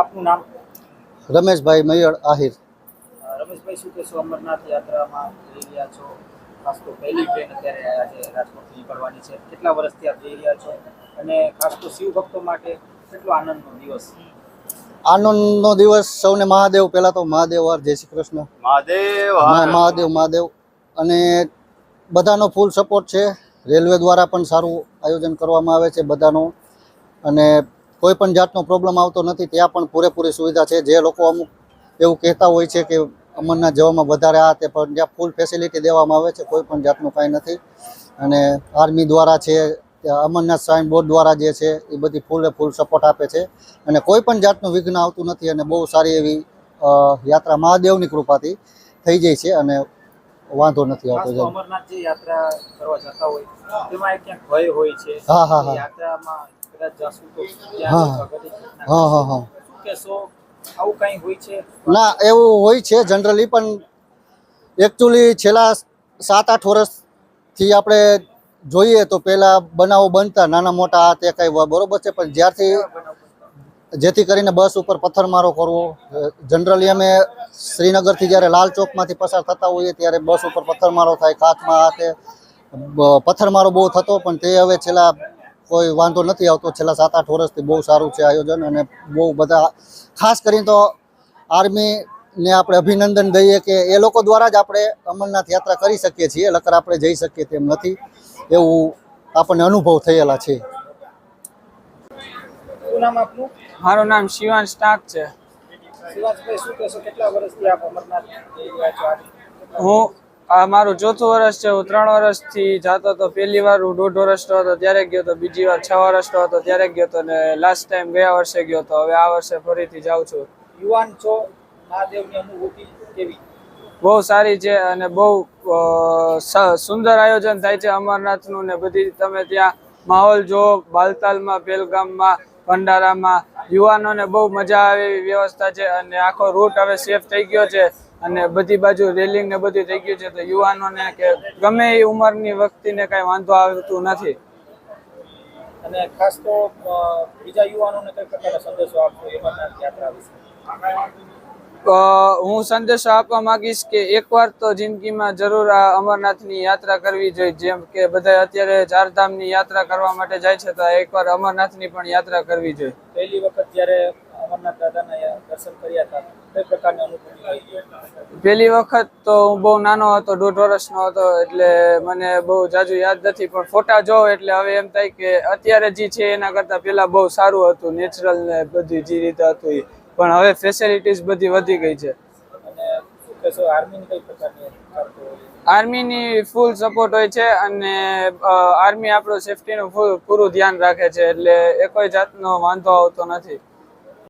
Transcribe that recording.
આપનું નામ? રમેશભાઈ મૈયળ આહિર. રમેશભાઈ શું કહેશો? અમરનાથ યાત્રામાં જઈ રહ્યા છો. ખાસ તો પહેલી ટ્રેન અત્યારે આજે રાજકોટથી નીકળવાની છે. કેટલા વર્ષથી આપ જઈ રહ્યા છો? અને ખાસ તો શિવ ભક્તો માટે કેટલો આનંદનો દિવસ? આનંદનો દિવસ સૌને મહાદેવ. પહેલા તો મહાદેવ હર. જય શ્રી કૃષ્ણ. મહાદેવ મહાદેવ મહાદેવ. અને બધાનો ફૂલ સપોર્ટ છે. રેલવે દ્વારા પણ સારું આયોજન કરવામાં આવે છે બધાનું. અને કોઈ પણ જાતનો પ્રોબ્લેમ આવતો નથી ત્યાં પણ પૂરેપૂરી સુવિધા છે. જે લોકો અમુક એવું કહેતા હોય છે કે અમરનાથ જવામાં વધારે આ તે પણ ત્યાં ફૂલ ફેસિલિટી દેવામાં આવે છે કોઈ પણ જાતનું કાંઈ નથી. અને આર્મી દ્વારા છે અમરનાથ સાઇન બોર્ડ દ્વારા જે છે એ બધી ફૂલે ફૂલ સપોર્ટ આપે છે. અને કોઈ પણ જાતનું વિઘ્ન આવતું નથી અને બહુ સારી એવી યાત્રા મહાદેવની કૃપાથી થઈ જાય છે અને વાંધો નથી આવતો અમરનાથ જે યાત્રા કરવા જતા હોય તેમાં ક્યાંક ભય હોય છે? હા, હા, હા. યાત્રામાં હા. હા હા હા. ના એવું હોય છે જનરલી પણ એકચ્યુઅલી છેલ્લા સાત આઠ વર્ષથી આપણે જોઈએ તો પહેલાં બનાવો બનતા નાના મોટા આ તે કાંઈ બરોબર છે પણ જ્યારથી જેથી કરીને બસ ઉપર પથ્થરમારો કરવો જનરલી અમે શ્રીનગરથી જ્યારે લાલ ચોકમાંથી પસાર થતા હોઈએ ત્યારે બસ ઉપર પથ્થરમારો થાય કાચમાં હાથે પથ્થરમારો બહુ થતો પણ તે હવે છેલ્લા કોઈ વાંધો નથી આવતો. છેલ્લા સાત આઠ વર્ષથી બહુ સારું છે આયોજન અને બહુ બધા ખાસ કરીને તો આર્મીને આપણે અભિનંદન દઈએ કે એ લોકો દ્વારા જ આપણે અમરનાથ યાત્રા કરી શકીએ છીએ. લકર આપણે જઈ શકીએ તેમ નથી. એવું આપણને અનુભવ થયેલા છે. શું નામ આપનું? મારું નામ શિવાન સ્ટાક છે? હું આ મારું ચોથું વર્ષ છે. હું ત્રણ વર્ષથી જતો હતો. પહેલી વાર હું દોઢ વર્ષનો હતો ત્યારે ગયો હતો બીજી વાર છ વર્ષનો હતો ત્યારે ગયો હતો ને લાસ્ટ ટાઈમ ગયા વર્ષે ગયો હતો હવે આ વર્ષે ફરીથી જાઉં છું. યુવાન છો. મહાદેવની અનુભૂતિ કેવી? બહુ સારી છે અને બહુ સુંદર આયોજન થાય છે અમરનાથનું ને બધી. તમે ત્યાં માહોલ જો બાલતાલમાં પહેલગામમાં ભંડારામાં. યુવાનોને બહુ મજા આવે એવી વ્યવસ્થા છે અને આખો રૂટ હવે સેફ થઈ ગયો છે. અને બધી બાજુ રેલિંગ ને બધું થઈ ગયું છે તો યુવાનોને કે ગમે એ ઉંમરની વ્યક્તિને કાંઈ વાંધો આવતું નથી. અને ખાસ તો બીજા યુવાનોને કઈ પ્રકારનો સંદેશો આપશો? અમરનાથ યાત્રા વિશે? હું સંદેશો આપવા માંગીશ કે એકવાર તો જિંદગીમાં જરૂર આ અમરનાથની યાત્રા કરવી જોઈએ. જેમ કે બધા અત્યારે ચારધામની યાત્રા કરવા માટે જાય છે તો એકવાર અમરનાથની પણ યાત્રા કરવી જોઈએ. પહેલી વખત જ્યારે અમરનાથ દાદાના દર્શન કર્યા હતા. કઈ પ્રકારની અનુભૂતિ પહેલી વખત તો હું બહુ નાનો હતો દોઢ વર્ષનો હતો એટલે મને બહુ જાજુ યાદ નથી પણ ફોટા જોઉં એટલે હવે એમ થાય કે અત્યારે જે છે એના કરતાં પહેલાં બહુ સારું હતું નેચરલ ને બધું જે રીતે હતું એ. પણ હવે ફેસિલિટીઝ બધી વધી ગઈ છે. આર્મીની ફૂલ સપોર્ટ હોય? છે અને આર્મી આપણું સેફટીનું પૂરું ધ્યાન રાખે છે એટલે એ કોઈ જાતનો વાંધો આવતો નથી.